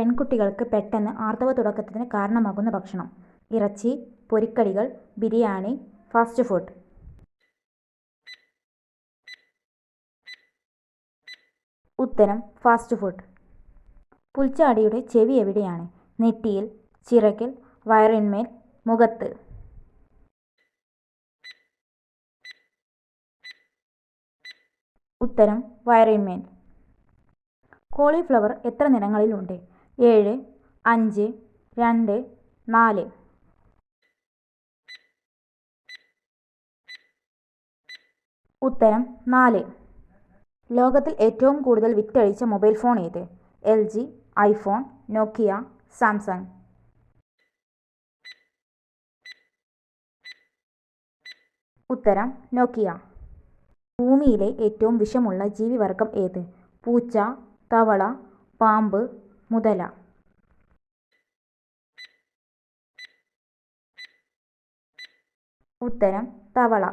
പെൺകുട്ടികൾക്ക് പെട്ടെന്ന് ആർത്തവ തുടക്കത്തിന് കാരണമാകുന്ന ഭക്ഷണം. ഇറച്ചി പൊരിക്കടികൾ ബിരിയാണി ഫാസ്റ്റ് ഫുഡ്. ഉത്തരം ഫാസ്റ്റ് ഫുഡ്. പുൽച്ചാടിയുടെ ചെവി എവിടെയാണ്? നെറ്റിയിൽ ചിറകിൽ വയറിന്മേൽ മുഖത്ത്. ഉത്തരം വയറിന്മേൽ. കോളിഫ്ലവർ എത്ര നിറങ്ങളിലുണ്ട്? ഏഴ് അഞ്ച് രണ്ട് നാല്. ഉത്തരം നാല്. ലോകത്തിൽ ഏറ്റവും കൂടുതൽ വിറ്റഴിച്ച മൊബൈൽ ഫോൺ ഏത്? L G iPhone Nokia Samsung. ഉത്തരം നോക്കിയ. ഭൂമിയിലെ ഏറ്റവും വിഷമുള്ള ജീവിവർഗം ഏത്? പൂച്ച തവള പാമ്പ് മുതല. ഉത്തരം തവള.